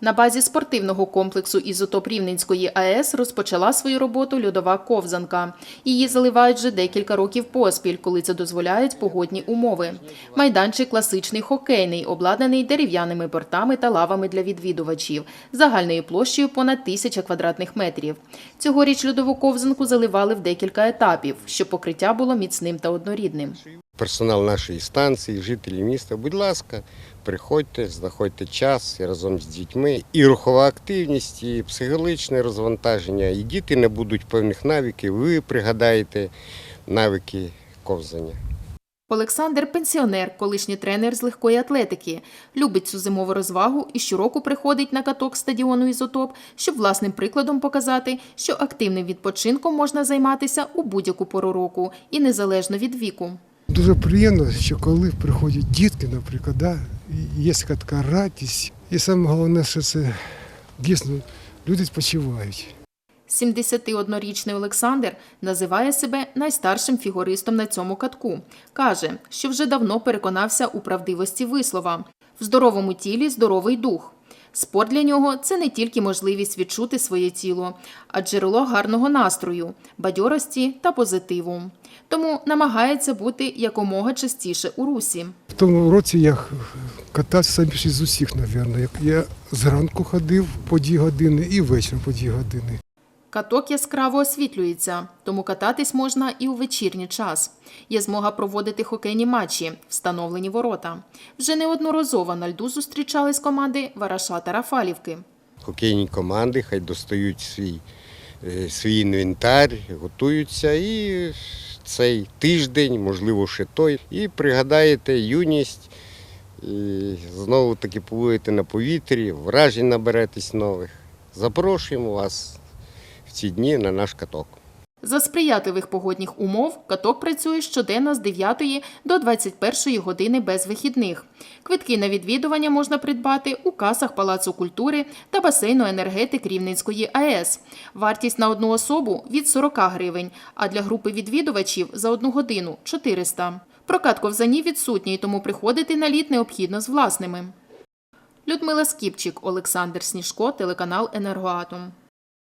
На базі спортивного комплексу «Ізотоп Рівненської АЕС розпочала свою роботу льодова ковзанка. Її заливають вже декілька років поспіль, коли це дозволяють погодні умови. Майданчик класичний хокейний, обладнаний дерев'яними бортами та лавами для відвідувачів, загальною площею понад тисяча квадратних метрів. Цьогоріч льодову ковзанку заливали в декілька етапів, щоб покриття було міцним та однорідним. Персонал нашої станції, жителі міста, будь ласка, приходьте, знаходьте час і разом з дітьми. І рухова активність, і психологічне розвантаження, і діти не будуть певних навиків. Ви пригадаєте навики ковзання. Олександр пенсіонер, колишній тренер з легкої атлетики. Любить цю зимову розвагу і щороку приходить на каток стадіону Ізотоп, щоб власним прикладом показати, що активним відпочинком можна займатися у будь-яку пору року і незалежно від віку. Дуже приємно, що коли приходять дітки, наприклад, да, і є така радість. І саме головне, що це дійсно люди спочивають. 71-річний Олександр називає себе найстаршим фігуристом на цьому катку. Каже, що вже давно переконався у правдивості вислова в здоровому тілі здоровий дух. Спорт для нього це не тільки можливість відчути своє тіло, а джерело гарного настрою, бадьорості та позитиву. Тому намагається бути якомога частіше у русі. В тому році я катався з усіх, мабуть. Я зранку ходив по дві години і ввечері по дві години. Каток яскраво освітлюється, тому кататись можна і у вечірній час. Є змога проводити хокейні матчі, встановлені ворота. Вже неодноразово на льду зустрічались команди Вараша та Рафалівки. Хокейні команди хай достають свій, е, свій інвентар, готуються і цей тиждень, можливо, ще той, і пригадаєте юність. І знову таки побудете на повітрі, вражень наберетесь нових. Запрошуємо вас ці дні на наш каток. За сприятливих погодних умов каток працює щоденно з 9 до 21 години без вихідних. Квитки на відвідування можна придбати у касах Палацу культури та басейну енергетик Рівненської АЕС. Вартість на одну особу від 40 гривень, а для групи відвідувачів за одну годину 400. Прокат ковзанів відсутній, тому приходити на лід необхідно з власними. Людмила Скіпчик, Олександр Сніжко, телеканал Енергоатом.